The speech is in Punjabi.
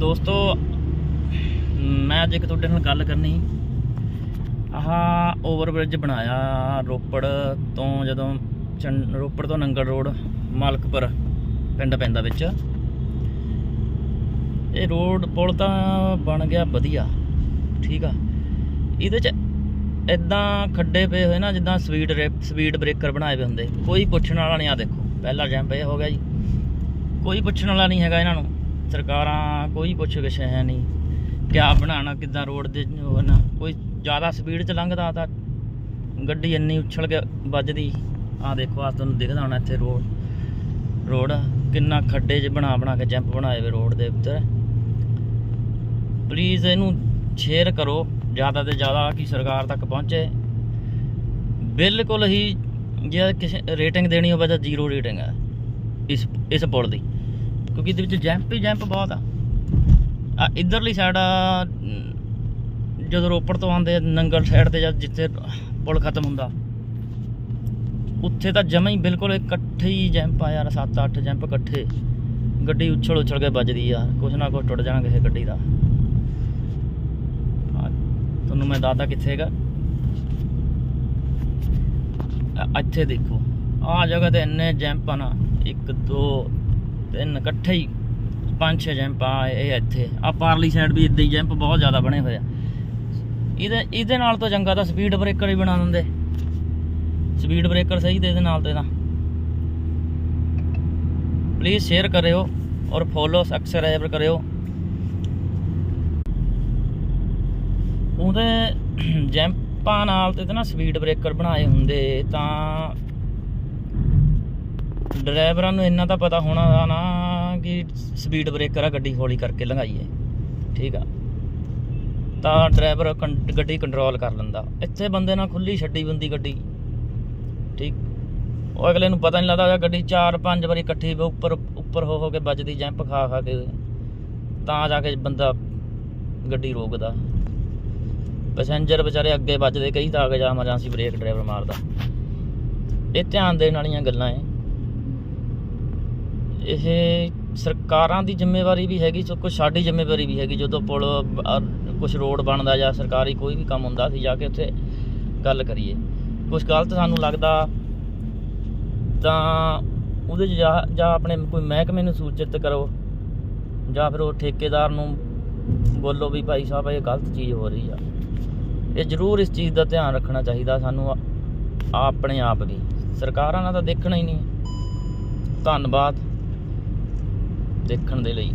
ਦੋਸਤੋ, ਮੈਂ ਅੱਜ ਇੱਕ ਤੁਹਾਡੇ ਨਾਲ ਗੱਲ ਕਰਨੀ ਆਹ ਓਵਰਬ੍ਰਿਜ ਬਣਾਇਆ ਰੋਪੜ ਤੋਂ ਜਦੋਂ ਚੰ- ਰੋਪੜ ਤੋਂ ਨੰਗਲ ਰੋਡ, ਮਾਲਕਪੁਰ ਪਿੰਡ ਪੈਂਦਾ ਵਿੱਚ। ਇਹ ਰੋਡ ਪੁਲ ਤਾਂ ਬਣ ਗਿਆ ਵਧੀਆ, ਠੀਕ ਆ। ਇਹਦੇ ਚ ਇਦਾਂ ਖੱਡੇ ਪਏ ਹੋਏ ਨਾ, ਜਿੱਦਾਂ ਸਪੀਡ ਸਪੀਡ ਬ੍ਰੇਕਰ ਬਣਾਏ ਹੋਏ ਹੁੰਦੇ। ਕੋਈ ਪੁੱਛਣ ਵਾਲਾ ਨਹੀਂ ਆ ਦੇਖੋ, ਪਹਿਲਾ ਜੰਪ ਇਹ ਹੋ ਗਿਆ ਜੀ। ਕੋਈ ਪੁੱਛਣ ਵਾਲਾ ਨਹੀਂ ਹੈਗਾ ਇਹਨਾਂ ਨੂੰ। ਸਰਕਾਰਾਂ ਕੋਈ ਪੁੱਛ ਗਿਛ ਹੈ ਨਹੀਂ ਕਿਆ ਬਣਾਉਣਾ ਕਿੱਦਾਂ ਰੋਡ ਦੇ ਨਾ, ਕੋਈ ਜ਼ਿਆਦਾ ਸਪੀਡ 'ਚ ਲੰਘਦਾ ਤਾਂ ਗੱਡੀ ਇੰਨੀ ਉਛਲ ਕੇ ਵੱਜਦੀ। ਆ ਦੇਖੋ ਆ ਤੁਹਾਨੂੰ ਦਿਖਦਾ ਹੋਣਾ ਇੱਥੇ ਰੋਡ। ਰੋਡ ਕਿੰਨਾ ਖੱਡੇ 'ਚ ਬਣਾ ਬਣਾ ਕੇ ਜੰਪ ਬਣਾਏ ਵੇ ਰੋਡ ਦੇ ਉੱਤੇ। ਪਲੀਜ਼ ਇਹਨੂੰ ਸ਼ੇਅਰ ਕਰੋ, ਜ਼ਿਆਦਾ ਤੋਂ ਜ਼ਿਆਦਾ ਕਿ ਸਰਕਾਰ ਤੱਕ ਪਹੁੰਚੇ। ਬਿਲਕੁਲ ਹੀ ਜੇ ਕਿਸੇ ਰੇਟਿੰਗ ਦੇਣੀ ਹੋਵੇ ਤਾਂ ਜ਼ੀਰੋ ਰੇਟਿੰਗ ਹੈ। ਇਸ ਇਸ ਪੁਲ ਦੀ। ਕਿਉਂਕਿ ਇਹਦੇ ਵਿੱਚ ਜੈਂਪ ਹੀ ਜੈਂਪ ਬਹੁਤ ਆ। ਆ ਇਧਰਲੀ ਸਾਈਡ ਜਦੋਂ ਰੋਪੜ ਤੋਂ ਆਉਂਦੇ ਨੰਗਲ ਸਾਈਡ ਤੇ ਜਦ ਜਿੱਥੇ ਪੁਲ ਖਤਮ ਹੁੰਦਾ। ਉੱਥੇ ਤਾਂ ਜਮਾ ਹੀ ਬਿਲਕੁਲ ਇਕੱਠੇ ਹੀ ਜੰਪ ਆ ਯਾਰ 7-8 ਜੈਂਪ ਇਕੱਠੇ। ਗੱਡੀ ਉਛਲ ਉਛਲ ਕੇ ਵੱਜਦੀ ਆ, ਕੁਛ ਨਾ ਕੁਛ ਟੁੱਟ ਜਾਣਾ ਕਿਸੇ ਗੱਡੀ ਦਾ। ਤੁਹਾਨੂੰ ਮੈਂ ਦੱਸਦਾ ਕਿੱਥੇ ਹੈਗਾ। ਇੱਥੇ ਦੇਖੋ। ਆ ਜਗ੍ਹਾ ਤੇ ਇੰਨੇ ਜੈਂਪ ਆ ਨਾ 1 2 3 ਇਕੱਠੇ ਹੀ, ਪੰਜ ਛੇ ਜੰਪ ਆ ਇਹ ਇੱਥੇ। ਆ ਪਾਰਲੀ ਸਾਈਡ ਵੀ ਇਦਾਂ ਹੀ ਜੰਪ ਬਹੁਤ ਜ਼ਿਆਦਾ ਬਣੇ ਹੋਏ ਆ। ਇਹਦੇ ਇਹਦੇ ਨਾਲ ਤਾਂ ਚੰਗਾ ਤਾਂ ਸਪੀਡ ਬ੍ਰੇਕਰ ਹੀ ਬਣਾ ਦਿੰਦੇ। ਸਪੀਡ ਬ੍ਰੇਕਰ ਸਹੀ ਤੇ ਇਹਦੇ ਨਾਲ ਤੇ ਤਾਂ ਪਲੀਜ਼ ਸ਼ੇਅਰ ਕਰਿਓ ਔਰ ਫੋਲੋ ਸਬਸਕ੍ਰਾਈਬ ਕਰਿਓ। ਉਹਦੇ ਜੰਪਾਂ ਨਾਲ ਤੇ ਨਾ ਸਪੀਡ ਬ੍ਰੇਕਰ ਬਣਾਏ ਹੁੰਦੇ ਤਾਂ ਡਰਾਈਵਰਾਂ ਨੂੰ ਇੰਨਾ ਤਾਂ ਪਤਾ ਹੋਣਾ ਨਾ ਕਿ ਸਪੀਡ ਬ੍ਰੇਕਰ ਆ, ਗੱਡੀ ਹੌਲੀ ਕਰਕੇ ਲੰਘਾਈਏ ਠੀਕ ਆ। ਤਾਂ ਡਰਾਈਵਰ ਕੰ- ਗੱਡੀ ਕੰਟਰੋਲ ਕਰ ਲੈਂਦਾ। ਇੱਥੇ ਬੰਦੇ ਨਾਲ ਖੁੱਲੀ ਛੱਡੀ ਹੁੰਦੀ ਗੱਡੀ। ਠੀਕ। ਉਹ ਅਗਲੇ ਨੂੰ ਪਤਾ ਨਹੀਂ ਲੱਗਦਾ ਗੱਡੀ 4-5 ਵਾਰੀ ਇਕੱਠੀ ਵੇ ਉੱਪਰ ਉੱਪਰ ਹੋ ਹੋ ਕੇ ਵੱਜਦੀ ਜੰਪ ਖਾ ਖਾ ਕੇ। ਤਾਂ ਜਾ ਕੇ ਬੰਦਾ ਗੱਡੀ ਰੋਕਦਾ। ਪੈਸੇਂਜਰ ਵਿਚਾਰੇ ਅੱਗੇ ਵੱਜਦੇ, ਕਈ ਤਾਂ ਆ ਕੇ ਜਾ ਐਮਰਜੈਂਸੀ ਬ੍ਰੇਕ ਡਰਾਈਵਰ ਮਾਰਦਾ। ਇਹ ਧਿਆਨ ਦੇਣ ਵਾਲੀਆਂ ਗੱਲਾਂ ਐ। ਇਹ ਸਰਕਾਰਾਂ ਦੀ ਜ਼ਿੰਮੇਵਾਰੀ ਵੀ ਹੈਗੀ, ਸੋ ਕੁਛ ਸਾਡੀ ਜ਼ਿੰਮੇਵਾਰੀ ਵੀ ਹੈਗੀ। ਜਦੋਂ ਪੁਲ ਕੁਝ ਰੋਡ ਬਣਦਾ ਜਾਂ ਸਰਕਾਰੀ ਕੋਈ ਵੀ ਕੰਮ ਹੁੰਦਾ, ਅਸੀਂ ਜਾ ਕੇ ਉੱਥੇ ਗੱਲ ਕਰੀਏ। ਕੁਝ ਗਲਤ ਸਾਨੂੰ ਲੱਗਦਾ, ਤਾਂ ਉਹਦੇ 'ਚ ਜਾਂ ਜਾਂ ਆਪਣੇ ਕੋਈ ਮਹਿਕਮੇ ਨੂੰ ਸੂਚਿਤ ਕਰੋ, ਜਾਂ ਫਿਰ ਉਹ ਠੇਕੇਦਾਰ ਨੂੰ ਬੋਲੋ ਵੀ ਭਾਈ ਸਾਹਿਬ, ਇਹ ਗਲਤ ਚੀਜ਼ ਹੋ ਰਹੀ ਆ। ਇਹ ਜ਼ਰੂਰ ਇਸ ਚੀਜ਼ ਦਾ ਧਿਆਨ ਰੱਖਣਾ ਚਾਹੀਦਾ ਸਾਨੂੰ ਆਪਣੇ ਆਪ ਵੀ। ਸਰਕਾਰਾਂ ਨਾਲ ਤਾਂ ਦੇਖਣਾ ਹੀ ਨਹੀਂ। ਧੰਨਵਾਦ। ਦੇਖਣ ਦੇ ਲਈ।